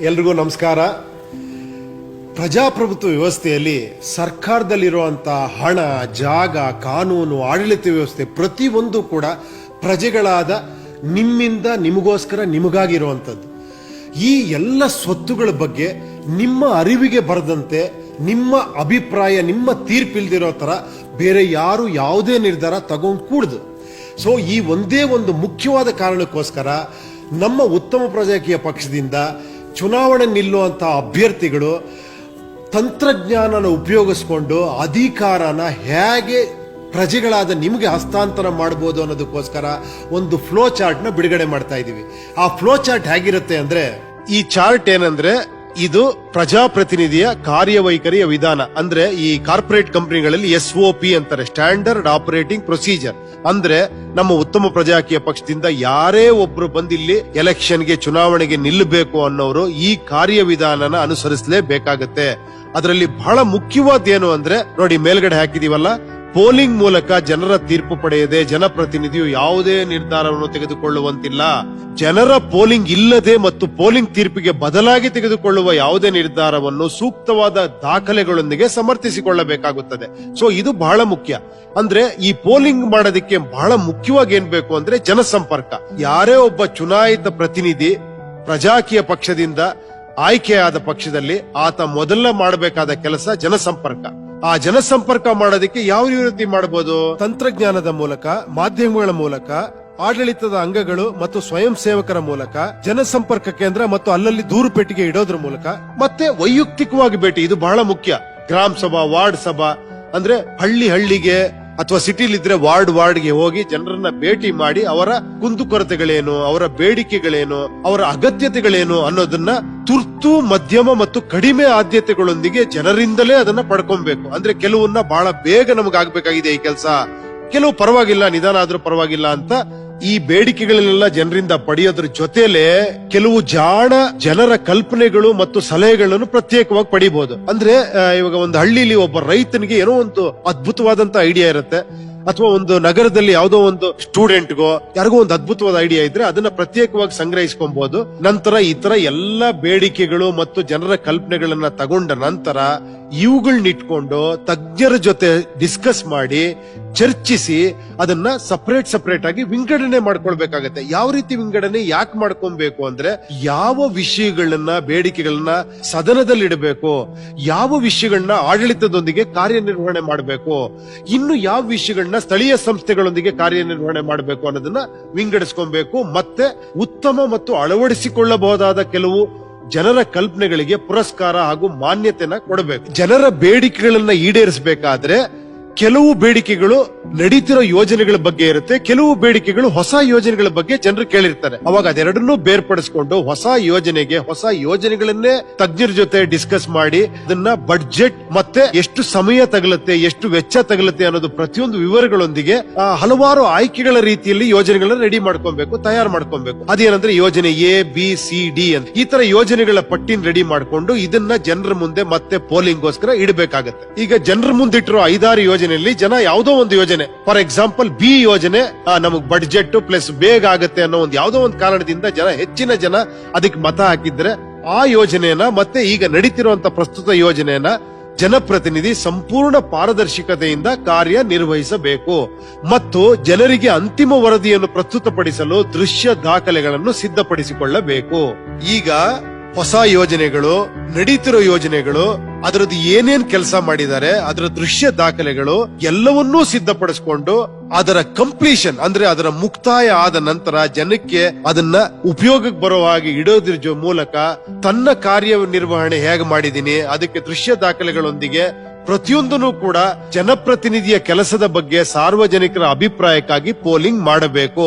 ಎಲ್ರಿಗೂ ನಮಸ್ಕಾರ. ಪ್ರಜಾಪ್ರಭುತ್ವ ವ್ಯವಸ್ಥೆಯಲ್ಲಿ ಸರ್ಕಾರದಲ್ಲಿರುವಂಥ ಹಣ, ಜಾಗ, ಕಾನೂನು, ಆಡಳಿತ ವ್ಯವಸ್ಥೆ ಪ್ರತಿಯೊಂದು ಕೂಡ ಪ್ರಜೆಗಳಾದ ನಿಮ್ಮಿಂದ ನಿಮಗೋಸ್ಕರ ನಿಮಗಾಗಿರುವಂಥದ್ದು. ಈ ಎಲ್ಲ ಸ್ವತ್ತುಗಳ ಬಗ್ಗೆ ನಿಮ್ಮ ಅರಿವಿಗೆ ಬರದಂತೆ, ನಿಮ್ಮ ಅಭಿಪ್ರಾಯ, ನಿಮ್ಮ ತೀರ್ಪಿಲ್ದಿರೋ ಥರ ಬೇರೆ ಯಾರು ಯಾವುದೇ ನಿರ್ಧಾರ ತಗೊಂಡು ಕೂಡ್ದು. ಸೊ ಈ ಒಂದೇ ಒಂದು ಮುಖ್ಯವಾದ ಕಾರಣಕ್ಕೋಸ್ಕರ ನಮ್ಮ ಉತ್ತಮ ಪ್ರಜಾಕೀಯ ಪಕ್ಷದಿಂದ ಚುನಾವಣೆ ನಿಲ್ಲುವಂಥ ಅಭ್ಯರ್ಥಿಗಳು ತಂತ್ರಜ್ಞಾನನ ಉಪಯೋಗಿಸ್ಕೊಂಡು ಅಧಿಕಾರನ ಹೇಗೆ ಪ್ರಜೆಗಳಾದ ನಿಮಗೆ ಹಸ್ತಾಂತರ ಮಾಡ್ಬೋದು ಅನ್ನೋದಕ್ಕೋಸ್ಕರ ಒಂದು ಫ್ಲೋ ಚಾರ್ಟ್ನ ಬಿಡುಗಡೆ ಮಾಡ್ತಾ ಇದ್ದೀವಿ ಆ ಫ್ಲೋ ಚಾರ್ಟ್ ಹೇಗಿರುತ್ತೆ ಅಂದ್ರೆ ಈ ಚಾರ್ಟ್ ಏನಂದ್ರೆ ಇದು ಪ್ರಜಾಪ್ರತಿನಿಧಿಯ ಕಾರ್ಯವೈಖರಿಯ ವಿಧಾನ. ಅಂದ್ರೆ ಈ ಕಾರ್ಪೊರೇಟ್ ಕಂಪನಿಗಳಲ್ಲಿ ಎಸ್ ಒ ಪಿ ಅಂತಾರೆ ಸ್ಟ್ಯಾಂಡರ್ಡ್ ಆಪರೇಟಿಂಗ್ ಪ್ರೊಸೀಜರ್ ಅಂದ್ರೆ ನಮ್ಮ ಉತ್ತಮ ಪ್ರಜಾಕೀಯ ಪಕ್ಷದಿಂದ ಯಾರೇ ಒಬ್ರು ಬಂದಿಲ್ಲಿ ಎಲೆಕ್ಷನ್ಗೆ, ಚುನಾವಣೆಗೆ ನಿಲ್ಲಬೇಕು ಅನ್ನೋರು ಈ ಕಾರ್ಯವಿಧಾನನ ಅನುಸರಿಸಲೇಬೇಕಾಗತ್ತೆ. ಅದರಲ್ಲಿ ಬಹಳ ಮುಖ್ಯವಾದ ಏನು ಅಂದ್ರೆ, ನೋಡಿ ಮೇಲ್ಗಡೆ ಹಾಕಿದೀವಲ್ಲ ಪೋಲಿಂಗ್ ಮೂಲಕ ಜನರ ತೀರ್ಪು ಪಡೆಯದೆ ಜನಪ್ರತಿನಿಧಿಯು ಯಾವುದೇ ನಿರ್ಧಾರವನ್ನು ತೆಗೆದುಕೊಳ್ಳುವಂತಿಲ್ಲ. ಜನರ ಪೋಲಿಂಗ್ ಇಲ್ಲದೆ ಮತ್ತು ಪೋಲಿಂಗ್ ತೀರ್ಪಿಗೆ ಬದಲಾಗಿ ತೆಗೆದುಕೊಳ್ಳುವ ಯಾವುದೇ ನಿರ್ಧಾರವನ್ನು ಸೂಕ್ತವಾದ ದಾಖಲೆಗಳೊಂದಿಗೆ ಸಮರ್ಥಿಸಿಕೊಳ್ಳಬೇಕಾಗುತ್ತದೆ. ಸೊ ಇದು ಬಹಳ ಮುಖ್ಯ. ಅಂದ್ರೆ, ಈ ಪೋಲಿಂಗ್ ಮಾಡೋದಕ್ಕೆ ಬಹಳ ಮುಖ್ಯವಾಗಿ ಏನ್ ಬೇಕು ಅಂದ್ರೆ ಜನಸಂಪರ್ಕ. ಯಾರೇ ಒಬ್ಬ ಚುನಾಯಿತ ಪ್ರತಿನಿಧಿ ಪ್ರಜಾಕೀಯ ಪಕ್ಷದಿಂದ ಆಯ್ಕೆಯಾದ ಪಕ್ಷದಲ್ಲಿ ಆತ ಮೊದಲ ಮಾಡಬೇಕಾದ ಕೆಲಸ ಜನಸಂಪರ್ಕ. ಆ ಜನಸಂಪರ್ಕ ಮಾಡೋದಕ್ಕೆ ಯಾವ ರೀತಿ ಮಾಡಬಹುದು ತಂತ್ರಜ್ಞಾನದ ಮೂಲಕ, ಮಾಧ್ಯಮಗಳ ಮೂಲಕ, ಆಡಳಿತದ ಅಂಗಗಳು ಮತ್ತು ಸ್ವಯಂ ಸೇವಕರ ಮೂಲಕ, ಜನಸಂಪರ್ಕ ಕೇಂದ್ರ ಮತ್ತು ಅಲ್ಲಲ್ಲಿ ದೂರು ಪೆಟ್ಟಿಗೆ ಇಡೋದ್ರ ಮೂಲಕ. ಮತ್ತೆ ವೈಯಕ್ತಿಕವಾಗಿ ಭೇಟಿ, ಇದು ಬಹಳ ಮುಖ್ಯ. ಗ್ರಾಮ ಸಭಾ, ವಾರ್ಡ್ ಸಭಾ, ಅಂದ್ರೆ ಹಳ್ಳಿ ಹಳ್ಳಿಗೆ ಅಥವಾ ಸಿಟಿಲಿದ್ರೆ ವಾರ್ಡ್ ವಾರ್ಡ್ಗೆ ಹೋಗಿ ಜನರನ್ನ ಭೇಟಿ ಮಾಡಿ ಅವರ ಕುಂದುಕೊರತೆಗಳೇನು, ಅವರ ಬೇಡಿಕೆಗಳೇನು, ಅವರ ಅಗತ್ಯತೆಗಳೇನು ಅನ್ನೋದನ್ನ ತುರ್ತು, ಮಧ್ಯಮ ಮತ್ತು ಕಡಿಮೆ ಆದ್ಯತೆಗಳೊಂದಿಗೆ ಜನರಿಂದಲೇ ಅದನ್ನ ಪಡ್ಕೊಬೇಕು. ಅಂದ್ರೆ ಕೆಲವನ್ನ ಬಹಳ ಬೇಗ ನಮಗಾಗಬೇಕಾಗಿದೆ ಈ ಕೆಲಸ. ಕೆಲವು ಪರವಾಗಿಲ್ಲ, ನಿಧಾನ ಆದ್ರೂ ಪರವಾಗಿಲ್ಲ ಅಂತ ಈ ಬೇಡಿಕೆಗಳನ್ನೆಲ್ಲ ಜನರಿಂದ ಪಡೆಯೋದ್ರ ಜೊತೆಲೆ ಕೆಲವು ಜಾಣ ಜನರ ಕಲ್ಪನೆಗಳು ಮತ್ತು ಸಲಹೆಗಳನ್ನು ಪ್ರತ್ಯೇಕವಾಗಿ ಪಡಿಬಹುದು. ಅಂದ್ರೆ ಇವಾಗ ಒಂದು ಹಳ್ಳಿಲಿ ಒಬ್ಬ ರೈತನಿಗೆ ಏನೋ ಒಂದು ಅದ್ಭುತವಾದಂತ ಐಡಿಯಾ ಇರುತ್ತೆ. ಅಥವಾ ಒಂದು ನಗರದಲ್ಲಿ ಯಾವುದೋ ಒಂದು ಸ್ಟೂಡೆಂಟ್ಗೋ ಯಾರಿಗೋ ಒಂದು ಅದ್ಭುತವಾದ ಐಡಿಯಾ ಇದ್ರೆ ಅದನ್ನ ಪ್ರತ್ಯೇಕವಾಗಿ ಸಂಗ್ರಹಿಸ್ಕೊಬಹುದು ನಂತರ ಈ ತರ ಎಲ್ಲ ಬೇಡಿಕೆಗಳು ಮತ್ತು ಜನರ ಕಲ್ಪನೆಗಳನ್ನ ತಗೊಂಡ ನಂತರ ಇವುಗಳನ್ನ ಇಟ್ಕೊಂಡು ತಜ್ಞರ ಜೊತೆ ಡಿಸ್ಕಸ್ ಮಾಡಿ, ಚರ್ಚಿಸಿ, ಅದನ್ನ ಸಪರೇಟ್ ಸಪರೇಟ್ ಆಗಿ ವಿಂಗಡಣೆ ಮಾಡ್ಕೊಳ್ಬೇಕಾಗತ್ತೆ. ಯಾವ ರೀತಿ ವಿಂಗಡಣೆ, ಯಾಕೆ ಮಾಡ್ಕೊಬೇಕು ಅಂದ್ರೆ, ಯಾವ ವಿಷಯಗಳನ್ನ, ಬೇಡಿಕೆಗಳನ್ನ ಸದನದಲ್ಲಿ ಇಡಬೇಕು ಯಾವ ವಿಷಯಗಳನ್ನ ಆಡಳಿತದೊಂದಿಗೆ ಕಾರ್ಯನಿರ್ವಹಣೆ ಮಾಡಬೇಕು, ಇನ್ನು ಯಾವ ವಿಷಯಗಳನ್ನ ಸ್ಥಳೀಯ ಸಂಸ್ಥೆಗಳೊಂದಿಗೆ ಕಾರ್ಯನಿರ್ವಹಣೆ ಮಾಡಬೇಕು ಅನ್ನೋದನ್ನ ವಿಂಗಡಿಸ್ಕೊಬೇಕು, ಮತ್ತೆ ಉತ್ತಮ ಮತ್ತು ಅಳವಡಿಸಿಕೊಳ್ಳಬಹುದಾದ ಕೆಲವು ಜನರ ಕಲ್ಪನೆಗಳಿಗೆ ಪುರಸ್ಕಾರ ಹಾಗೂ ಮಾನ್ಯತೆನ ಕೊಡಬೇಕು. ಜನರ ಬೇಡಿಕೆಗಳನ್ನ ಈಡೇರಿಸಬೇಕಾದ್ರೆ ಕೆಲವು ಬೇಡಿಕೆಗಳು ನಡೀತಿರೋ ಯೋಜನೆಗಳ ಬಗ್ಗೆ ಇರುತ್ತೆ, ಕೆಲವು ಬೇಡಿಕೆಗಳು ಹೊಸ ಯೋಜನೆಗಳ ಬಗ್ಗೆ ಜನರು ಕೇಳಿರ್ತಾರೆ. ಅವಾಗ ಅದೆರಡನ್ನೂ ಬೇರ್ಪಡಿಸಿಕೊಂಡು ಹೊಸ ಯೋಜನೆಗೆ, ಹೊಸ ಯೋಜನೆಗಳನ್ನೇ ತಜ್ಞರ ಜೊತೆ ಡಿಸ್ಕಸ್ ಮಾಡಿ, ಅದನ್ನ ಬಡ್ಜೆಟ್ ಮತ್ತೆ ಎಷ್ಟು ಸಮಯ ತಗಲುತ್ತೆ, ಎಷ್ಟು ವೆಚ್ಚ ತಗಲುತ್ತೆ ಅನ್ನೋದು ಪ್ರತಿಯೊಂದು ವಿವರಗಳೊಂದಿಗೆ ಹಲವಾರು ಆಯ್ಕೆಗಳ ರೀತಿಯಲ್ಲಿ ಯೋಜನೆಗಳನ್ನ ರೆಡಿ ಮಾಡ್ಕೊಬೇಕು, ತಯಾರು ಮಾಡ್ಕೊಬೇಕು. ಅದೇನಂದ್ರೆ ಯೋಜನೆ ಎ ಬಿ ಸಿ ಡಿ ಅಂತ. ಈ ತರ ಯೋಜನೆಗಳ ಪಟ್ಟಿನ ರೆಡಿ ಮಾಡ್ಕೊಂಡು ಇದನ್ನ ಜನರ ಮುಂದೆ ಮತ್ತೆ ಪೋಲಿಂಗ್ಗೋಸ್ಕರ ಇಡಬೇಕಾಗತ್ತೆ. ಈಗ ಜನರ ಮುಂದಿಟ್ಟಿರೋ ಐದಾರು ಯೋಜನೆಯಲ್ಲಿ ಜನ ಯಾವುದೋ ಒಂದು ಯೋಜನೆ. ಫಾರ್ ಎಕ್ಸಾಂಪಲ್ ಬಿ ಯೋಜನೆ ನಮಗ್ ಬಡ್ಜೆಟ್ ಪ್ಲಸ್ ಬೇಗ ಆಗುತ್ತೆ ಅನ್ನೋ ಒಂದು ಯಾವುದೋ ಒಂದು ಕಾರಣದಿಂದ ಜನ, ಹೆಚ್ಚಿನ ಜನ ಅದಕ್ಕೆ ಮತ ಹಾಕಿದ್ರೆ ಆ ಯೋಜನೆಯನ್ನ ಮತ್ತೆ ಈಗ ನಡೀತಿರುವಂತ ಪ್ರಸ್ತುತ ಯೋಜನೆಯನ್ನ ಜನಪ್ರತಿನಿಧಿ ಸಂಪೂರ್ಣ ಪಾರದರ್ಶಕತೆಯಿಂದ ಕಾರ್ಯ ನಿರ್ವಹಿಸಬೇಕು ಮತ್ತು ಜನರಿಗೆ ಅಂತಿಮ ವರದಿಯನ್ನು ಪ್ರಸ್ತುತಪಡಿಸಲು ದೃಶ್ಯ ದಾಖಲೆಗಳನ್ನು ಸಿದ್ಧಪಡಿಸಿಕೊಳ್ಳಬೇಕು. ಈಗ ಹೊಸ ಯೋಜನೆಗಳು, ನಡೀತಿರೋ ಯೋಜನೆಗಳು, ಅದರದ್ದು ಏನೇನ್ ಕೆಲಸ ಮಾಡಿದ್ದಾರೆ, ಅದರ ದೃಶ್ಯ ದಾಖಲೆಗಳು ಎಲ್ಲವನ್ನೂ ಸಿದ್ಧಪಡಿಸಿಕೊಂಡು ಅದರ ಕಂಪ್ಲೀಷನ್ ಅಂದ್ರೆ ಅದರ ಮುಕ್ತಾಯ ಆದ ನಂತರ ಜನಕ್ಕೆ ಅದನ್ನ ಉಪಯೋಗಕ್ಕೆ ಬರೋ ಹಾಗೆ ಇಡೋದ್ರ ಮೂಲಕ ತನ್ನ ಕಾರ್ಯ ನಿರ್ವಹಣೆ ಹೇಗೆ ಮಾಡಿದೀನಿ ಅದಕ್ಕೆ ದೃಶ್ಯ ದಾಖಲೆಗಳೊಂದಿಗೆ ಪ್ರತಿಯೊಂದನ್ನು ಕೂಡ ಜನಪ್ರತಿನಿಧಿಯ ಕೆಲಸದ ಬಗ್ಗೆ ಸಾರ್ವಜನಿಕರ ಅಭಿಪ್ರಾಯಕ್ಕಾಗಿ ಪೋಲಿಂಗ್ ಮಾಡಬೇಕು.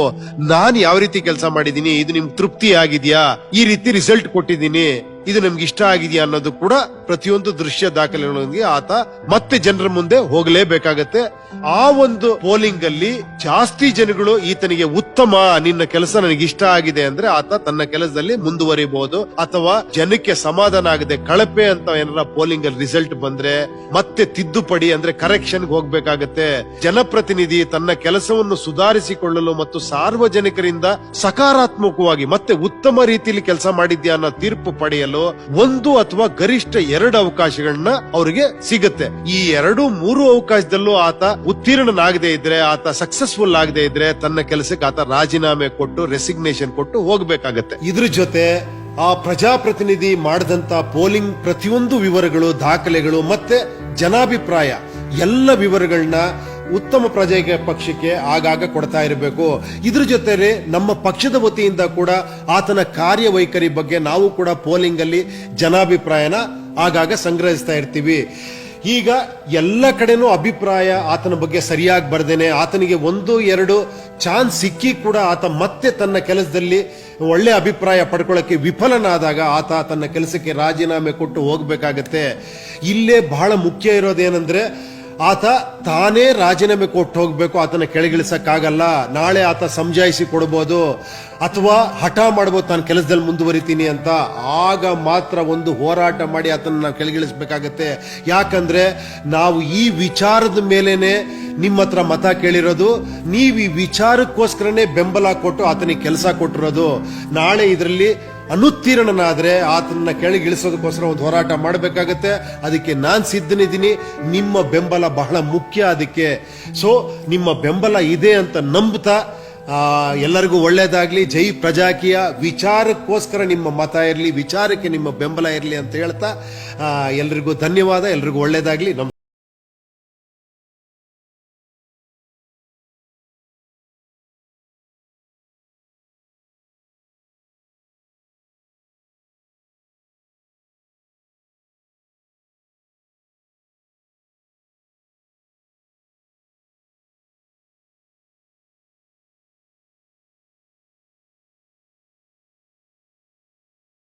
ನಾನು ಯಾವ ರೀತಿ ಕೆಲಸ ಮಾಡಿದೀನಿ ಇದು ನಿಮ್ ತೃಪ್ತಿ ಆಗಿದೆಯಾ ಈ ರೀತಿ ರಿಸಲ್ಟ್ ಕೊಟ್ಟಿದ್ದೀನಿ. ಇದು ನಮ್ಗೆ ಇಷ್ಟ ಆಗಿದೆಯಾ ಅನ್ನೋದು ಕೂಡ ಪ್ರತಿಯೊಂದು ದೃಶ್ಯ ದಾಖಲೆಗಳೊಂದಿಗೆ ಆತ ಮತ್ತೆ ಜನರ ಮುಂದೆ ಹೋಗಲೇಬೇಕಾಗತ್ತೆ. ಆ ಒಂದು ಪೋಲಿಂಗ್ ಅಲ್ಲಿ ಜಾಸ್ತಿ ಜನಗಳು ಈತನಿಗೆ ಉತ್ತಮ, ನಿನ್ನ ಕೆಲಸ ನನಗೆ ಇಷ್ಟ ಆಗಿದೆ ಅಂದ್ರೆ ಆತ ತನ್ನ ಕೆಲಸದಲ್ಲಿ ಮುಂದುವರಿಬಹುದು. ಅಥವಾ ಜನಕ್ಕೆ ಸಮಾಧಾನ ಆಗದೆ ಕಳಪೆ ಅಂತ ಏನಾರ ಪೋಲಿಂಗ್ ಅಲ್ಲಿ ರಿಸಲ್ಟ್ ಬಂದ್ರೆ, ಮತ್ತೆ ತಿದ್ದುಪಡಿ ಅಂದ್ರೆ ಕರೆಕ್ಷನ್ ಹೋಗ್ಬೇಕಾಗತ್ತೆ. ಜನಪ್ರತಿನಿಧಿ ತನ್ನ ಕೆಲಸವನ್ನು ಸುಧಾರಿಸಿಕೊಳ್ಳಲು ಮತ್ತು ಸಾರ್ವಜನಿಕರಿಂದ ಸಕಾರಾತ್ಮಕವಾಗಿ ಮತ್ತೆ ಉತ್ತಮ ರೀತಿಯಲ್ಲಿ ಕೆಲಸ ಮಾಡಿದ್ಯಾ ಅನ್ನೋ ತೀರ್ಪು ಪಡೆಯಲು ಒಂದು ಅಥವಾ ಗರಿಷ್ಠ ಎರಡು ಅವಕಾಶಗಳನ್ನ ಅವರಿಗೆ ಸಿಗುತ್ತೆ. ಈ ಎರಡು ಮೂರು ಅವಕಾಶದಲ್ಲೂ ಆತ ಉತ್ತೀರ್ಣನಾಗದೇ ಇದ್ರೆ, ಆತ ಸಕ್ಸಸ್ಫುಲ್ ಆಗದೆ ಇದ್ರೆ ತನ್ನ ಕೆಲಸಕ್ಕೆ ಆತ ರಾಜೀನಾಮೆ ಕೊಟ್ಟು ರೆಸಿಗ್ನೇಷನ್ ಕೊಟ್ಟು ಹೋಗ್ಬೇಕಾಗತ್ತೆ. ಇದ್ರ ಜೊತೆ ಆ ಪ್ರಜಾಪ್ರತಿನಿಧಿ ಮಾಡಿದಂತ ಪೋಲಿಂಗ್ ಪ್ರತಿಯೊಂದು ವಿವರಗಳು, ದಾಖಲೆಗಳು ಮತ್ತೆ ಜನಾಭಿಪ್ರಾಯ ಎಲ್ಲ ವಿವರಗಳನ್ನ ಉತ್ತಮ ಪ್ರಜೆಗೆ ಪಕ್ಷಕ್ಕೆ ಆಗಾಗ ಕೊಡ್ತಾ ಇರಬೇಕು. ಇದ್ರ ಜೊತೆಗೆ ನಮ್ಮ ಪಕ್ಷದ ವತಿಯಿಂದ ಕೂಡ ಆತನ ಕಾರ್ಯವೈಖರಿ ಬಗ್ಗೆ ನಾವು ಕೂಡ ಪೋಲಿಂಗ್ ಅಲ್ಲಿ ಜನಾಭಿಪ್ರಾಯನ ಆಗಾಗ ಸಂಗ್ರಹಿಸ್ತಾ ಇರ್ತೀವಿ. ಈಗ ಎಲ್ಲ ಕಡೆನೂ ಅಭಿಪ್ರಾಯ ಆತನ ಬಗ್ಗೆ ಸರಿಯಾಗಿ ಬರ್ದೇನೆ. ಆತನಿಗೆ ಒಂದು, ಎರಡು ಚಾನ್ಸ್ ಸಿಕ್ಕಿ ಕೂಡ ಆತ ಮತ್ತೆ ತನ್ನ ಕೆಲಸದಲ್ಲಿ ಒಳ್ಳೆ ಅಭಿಪ್ರಾಯ ಪಡ್ಕೊಳ್ಳೋಕ್ಕೆ ವಿಫಲನಾದಾಗ ಆತ ತನ್ನ ಕೆಲಸಕ್ಕೆ ರಾಜೀನಾಮೆ ಕೊಟ್ಟು ಹೋಗ್ಬೇಕಾಗತ್ತೆ. ಇಲ್ಲೇ ಬಹಳ ಮುಖ್ಯ ಇರೋದೇನೆಂದ್ರೆ ಆತ ತಾನೇ ರಾಜೀನಾಮೆ ಕೊಟ್ಟು ಹೋಗಬೇಕು, ಆತನ ಕೆಳಗಿಳಿಸಕ್ಕಾಗಲ್ಲ. ನಾಳೆ ಆತ ಸಮಜಾಯಿಸಿ ಕೊಡ್ಬೋದು, ಅಥವಾ ಹಠ ಮಾಡ್ಬೋದು, ತಾನು ಕೆಲಸದಲ್ಲಿ ಮುಂದುವರಿತೀನಿ ಅಂತ. ಆಗ ಮಾತ್ರ ಒಂದು ಹೋರಾಟ ಮಾಡಿ ಆತನ ನಾವು ಕೆಳಗಿಳಿಸ್ಬೇಕಾಗತ್ತೆ. ಯಾಕಂದ್ರೆ ನಾವು ಈ ವಿಚಾರದ ಮೇಲೇನೆ ನಿಮ್ಮ ಹತ್ರ ಮತ ಕೇಳಿರೋದು, ನೀವು ಈ ವಿಚಾರಕ್ಕೋಸ್ಕರನೇ ಬೆಂಬಲ ಕೊಟ್ಟು ಆತನಿಗೆ ಕೆಲಸ ಕೊಟ್ಟಿರೋದು. ನಾಳೆ ಇದರಲ್ಲಿ ಅನುತ್ತೀರ್ಣನಾದ್ರೆ ಆತನ ಕೆಳಗಿಳಿಸೋದಕ್ಕೋಸ್ಕರ ಒಂದು ಹೋರಾಟ ಮಾಡಬೇಕಾಗತ್ತೆ. ಅದಕ್ಕೆ ನಾನು ಸಿದ್ಧನಿದ್ದೀನಿ. ನಿಮ್ಮ ಬೆಂಬಲ ಬಹಳ ಮುಖ್ಯ ಅದಕ್ಕೆ. ಸೊ ನಿಮ್ಮ ಬೆಂಬಲ ಇದೆ ಅಂತ ನಂಬ್ತಾ ಎಲ್ಲರಿಗೂ ಒಳ್ಳೇದಾಗ್ಲಿ. ಜೈ ಪ್ರಜಾಕೀಯ. ವಿಚಾರಕ್ಕೋಸ್ಕರ ನಿಮ್ಮ ಮತ ಇರಲಿ, ವಿಚಾರಕ್ಕೆ ನಿಮ್ಮ ಬೆಂಬಲ ಇರಲಿ ಅಂತ ಹೇಳ್ತಾ ಎಲ್ಲರಿಗೂ ಧನ್ಯವಾದ, ಎಲ್ರಿಗೂ ಒಳ್ಳೇದಾಗ್ಲಿ. ನಮ್